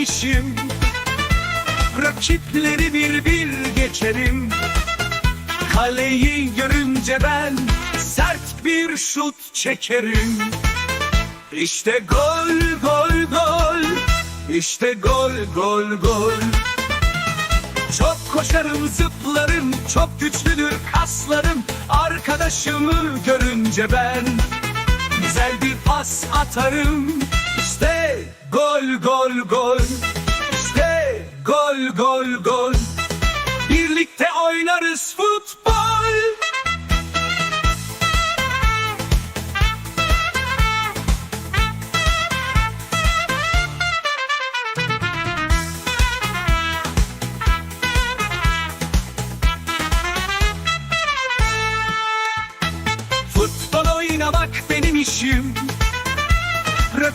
işim Rakipleri bir bir geçerim Kaleyi görünce ben sert bir şut çekerim. İşte gol gol gol. İşte gol gol gol. Çok koşarım zıplarım. Çok güçlüdür kaslarım. Arkadaşımı görünce ben Güzel bir pas atarım İşte gol gol gol. İşte gol gol gol. Birlikte oynarız futbol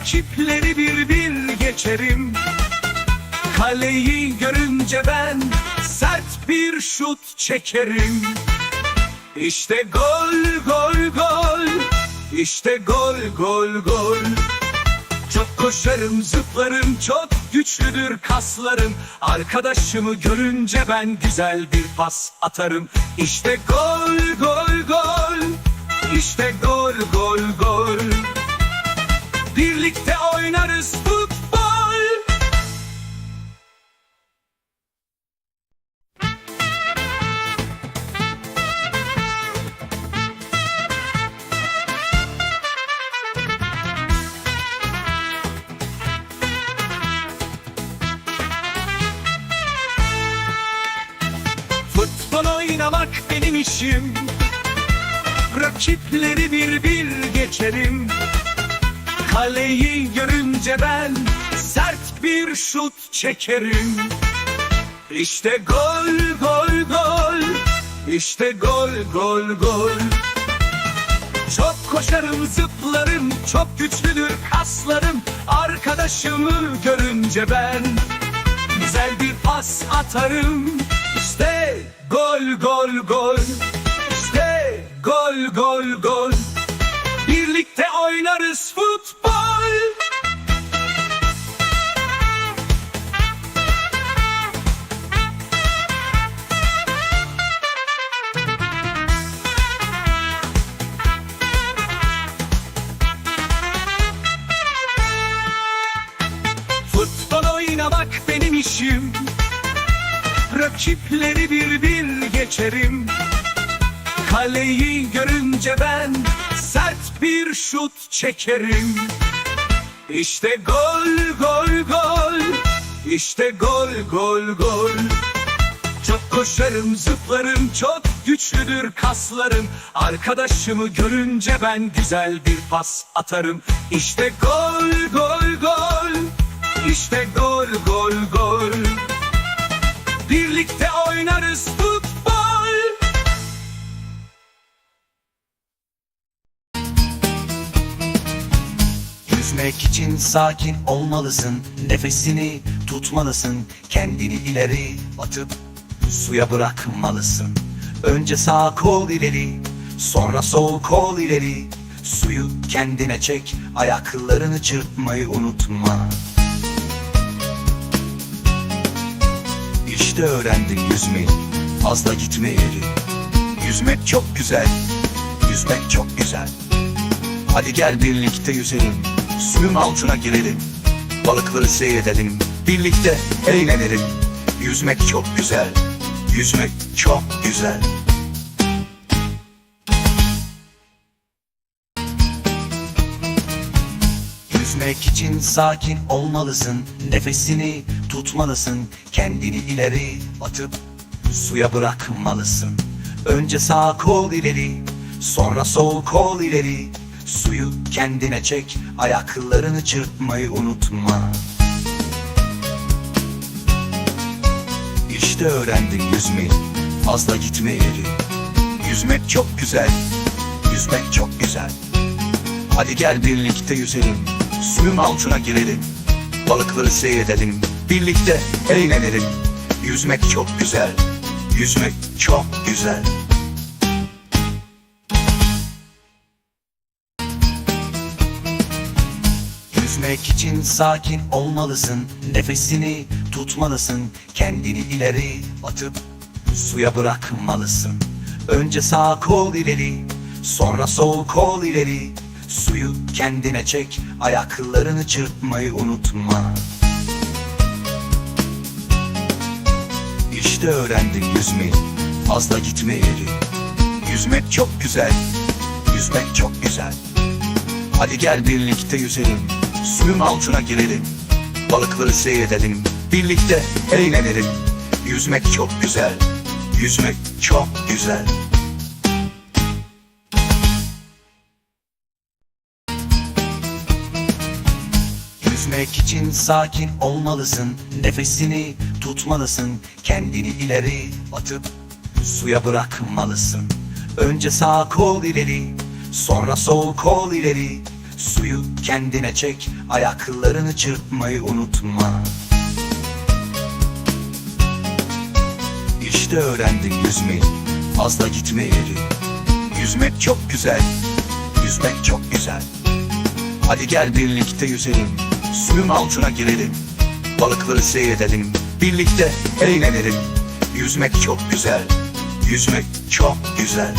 Rakipleri bir bir geçerim. Kaleyi görünce ben sert bir şut çekerim. İşte gol gol gol İşte gol gol gol. Çok koşarım zıplarım çok güçlüdür kaslarım. Arkadaşımı görünce ben güzel bir pas atarım. İşte gol gol gol İşte gol Futbol oynamak benim işim. Rakipleri bir bir geçerim Kaleyi görünce ben sert bir şut çekerim. İşte gol gol gol. İşte gol gol gol. Çok koşarım zıplarım. Çok güçlüdür kaslarım. Arkadaşımı görünce ben Güzel bir pas atarım İşte gol gol gol. İşte gol gol gol. Birlikte oynarız futbol. Futbol oynamak benim işim Rakipleri bir bir geçerim. Kaleyi görünce ben sert bir şut çekerim. İşte gol gol gol. İşte gol gol gol. Çok koşarım zıplarım çok güçlüdür kaslarım. Arkadaşımı görünce ben güzel bir pas atarım. İşte gol gol gol. İşte gol gol Yüzmek için sakin olmalısın. Nefesini tutmalısın. Kendini ileri atıp suya bırakmalısın. Önce sağ kol ileri Sonra sol kol ileri. Suyu kendine çek Ayaklarını çırpmayı unutma. İşte öğrendin yüzmeyi Fazla gitme ileri Yüzmek çok güzel Yüzmek çok güzel. Hadi gel birlikte yüzelim Suyun altına girelim Balıkları seyredelim Birlikte eğlenelim. Yüzmek çok güzel Yüzmek çok güzel. Yüzmek için sakin olmalısın Nefesini tutmalısın Kendini ileri atıp suya bırakmalısın. Önce sağ kol ileri Sonra sol kol ileri Suyu kendine çek Ayaklarını çırpmayı unutma. İşte öğrendin yüzmeyi Fazla gitme ileri Yüzmek çok güzel Yüzmek çok güzel. Hadi gel birlikte yüzelim Suyun altına girelim. Balıkları seyredelim Birlikte eğlenelim. Yüzmek çok güzel Yüzmek çok güzel Yüzmek için sakin olmalısın. Nefesini tutmalısın. Kendini ileri atıp suya bırakmalısın. Önce sağ kol ileri Sonra sol kol ileri. Suyu kendine çek Ayaklarını çırpmayı unutma. İşte öğrendin yüzmeyi Fazla gitme ileri Yüzmek çok güzel Yüzmek çok güzel. Hadi gel birlikte yüzelim Suyun altına girelim Balıkları seyredelim Birlikte eğlenelim. Yüzmek çok güzel Yüzmek çok güzel. Yüzmek için sakin olmalısın Nefesini tutmalısın Kendini ileri atıp suya bırakmalısın. Önce sağ kol ileri Sonra sol kol ileri Suyu kendine çek Ayaklarını çırpmayı unutma. İşte öğrendin yüzmeyi Fazla gitme ileri Yüzmek çok güzel Yüzmek çok güzel. Hadi gel birlikte yüzelim Suyun altına girelim. Balıkları seyredelim Birlikte eğlenelim. Yüzmek çok güzel Yüzmek çok güzel